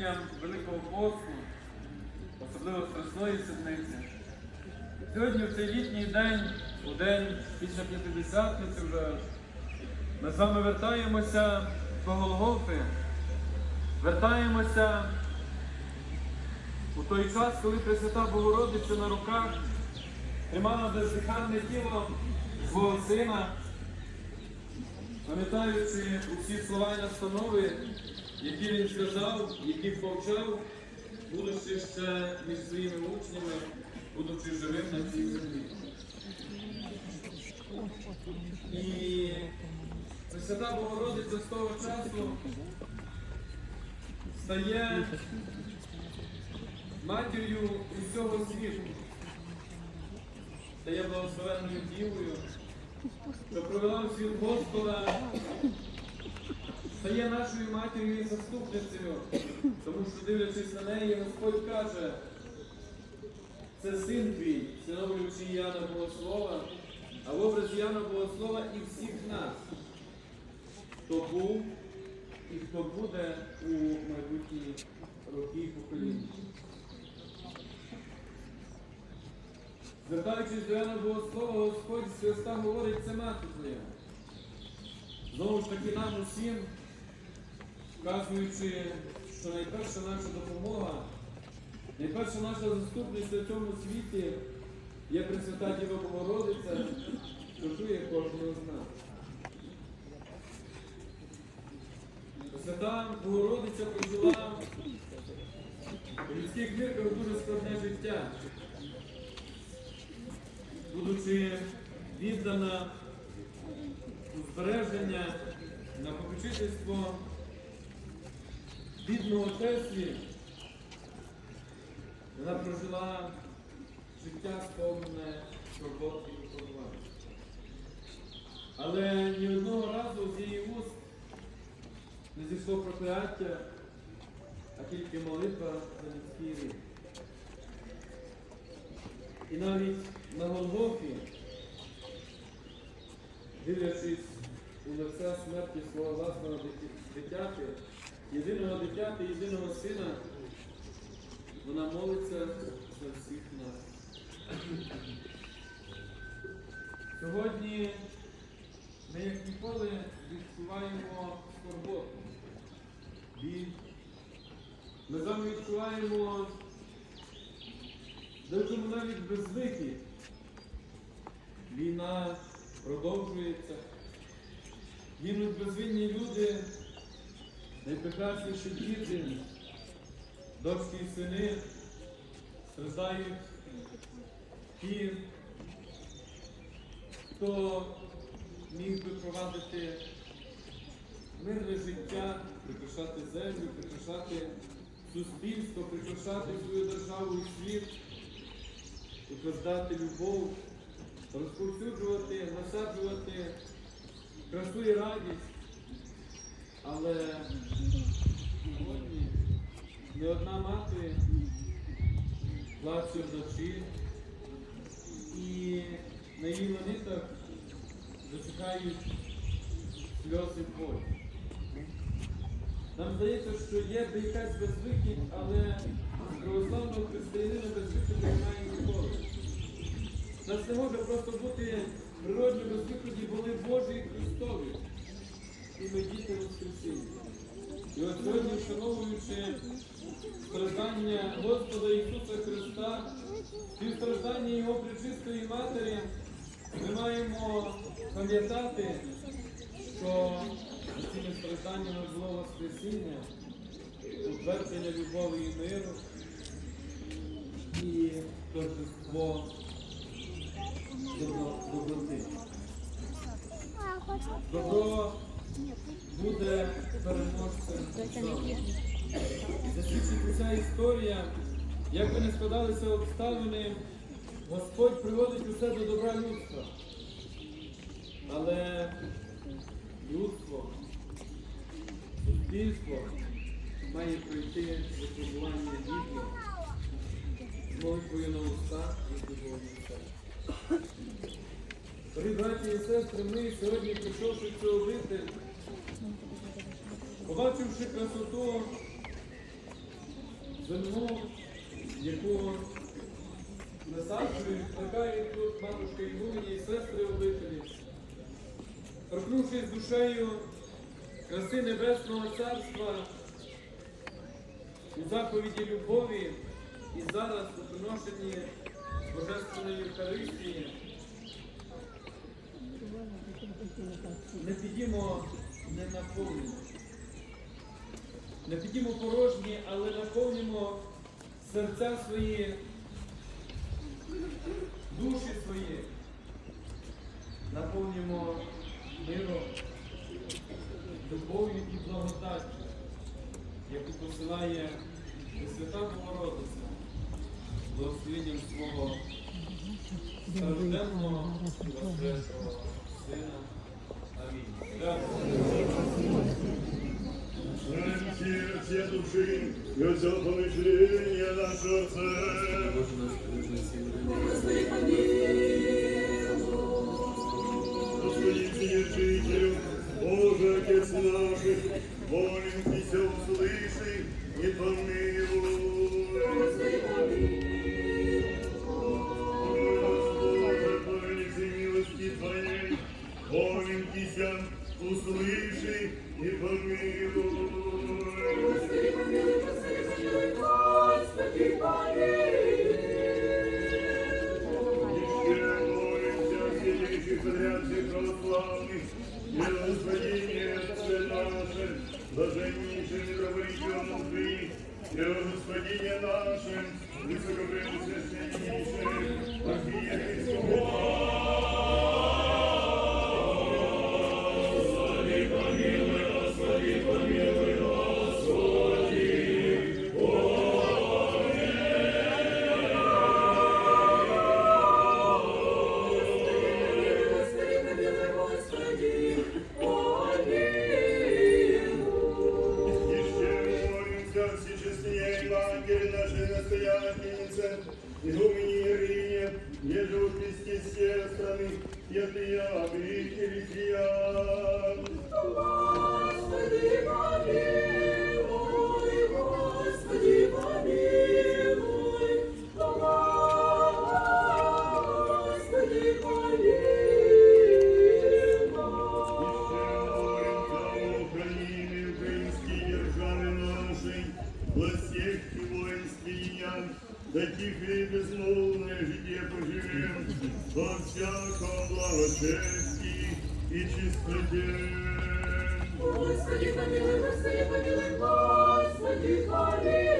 наближенням Великого посту, особливо Страсної Седмиці. Сьогодні в цей літній день, у день після П'ятидесятниці вже, ми з вами вертаємося до Голгофи, вертаємося у той час, коли Пресвята Богородиця на руках тримала бездиханне тіло свого сина, пам'ятаючи усі слова і настанови, які він сказав, яких повчав, будучи ще між своїми учнями, будучи живим на цій землі. І Пресвята Богородиця з того часу стає матір'ю усього світу, стає благословенною дівою, що провела у світ Господа, стає нашою матір'ю і заступницею, тому що, дивлячись на неї, Господь каже, це син твій, всиновлюючи Яна Богослова, а в образі Яна Богослова і всіх нас, хто був і хто буде у майбутні роки і покоління. Звертаючись до Яна Богослова, Господь з Христа говорить, це мати твоя. Знову ж таки нам усім, вказуючи, що найперша наша допомога, найперша наша заступниця в цьому світі є Пресвята Діва Богородиця, що чує кожного з нас. Пресвята Богородиця прожила в людських мірках дуже складне життя будучи віддана збереження на попечительство бідного Теслі, вона прожила життя сповнене турбот і випробувань. Але ні одного разу з її уст не зійшло прокляття, а тільки молитва за людський рід. І навіть на Голгофі, дивлячись у лице смерті свого власного дитя- дитяти, єдиного дитяти, єдиного сина, вона молиться за всіх нас. Сьогодні ми як ніколи відчуваємо скорботу, біль. Ми з вами відчуваємо Декому навіть безвихід. Війна продовжується. Гинуть безвинні люди, найпрекрасніші діти, дочки і сини, страждають ті, хто міг би провадити мирне життя, прикрашати землю, прикрашати суспільство, прикрашати свою державу і світ утверждати любов, розповсюджувати, насаджувати красу і радість. Але сьогодні не одна мати плаче вночі і на її монетах засихають сльози болі. Нам здається, що є би якась безвихідь, але православного християнина безвиходу немає ніколи. Нас не може просто бути природні безвиході, були Божі і Христові. І ми діти Воскресіння. І от сьогодні, вшановуючи страждання Господа Ісуса Христа, ці страждання Його пречистої Матері, ми маємо пам'ятати, що цими стражданнями було Воскресіння, утвердження любові і миру і торжество добро- доброти. Добро буде переможцем. засвідчить ця історія, як би не складалися обставини, Господь приводить усе до добра людства. Але людство, суспільство має пройти випробування гідно з молитвою на устах і з любов'ю. Дорогі браті і сестри, ми сьогодні, прийшовши цю обитель, побачивши красоту земну, яку насаджують, плекають тут матушка Ігумені і сестри обителі. Торкнувшись душею краси Небесного Царства у заповіді любові і зараз у приношенні Божественної Євхаристії, не підімо не наповнені. Не підімо порожні, але наповнімо серця свої, душі свої, наповнімо миром, любов'ю і благодаттю, яку посилає Свята Богородиця, благословенням свого стражденного і Сина. Амінь. души, ведь помышление на сердце. Господи, Вседержителю, Боже, Отец наших, молимся, услыши и помилуй. Господи, помилуй. милости Твоей, молимся, услыши и помилуй. подрядных православных, и Господине Отце наше, блаженнейшем митрополитеном Ты, и о Господине нашем, высокопреосвященнейшем, архиепископе Евангелие нашей настоятельнице, Игумени Ирине, Ежу Христе сестрами, святые обители христиан. Нашей, всех и воинствия, да тихо и безмолвное житие поживем, во всяком благочестии и чистоте. Господи, помилуй, Господи, помилуй, Господи, помилуй.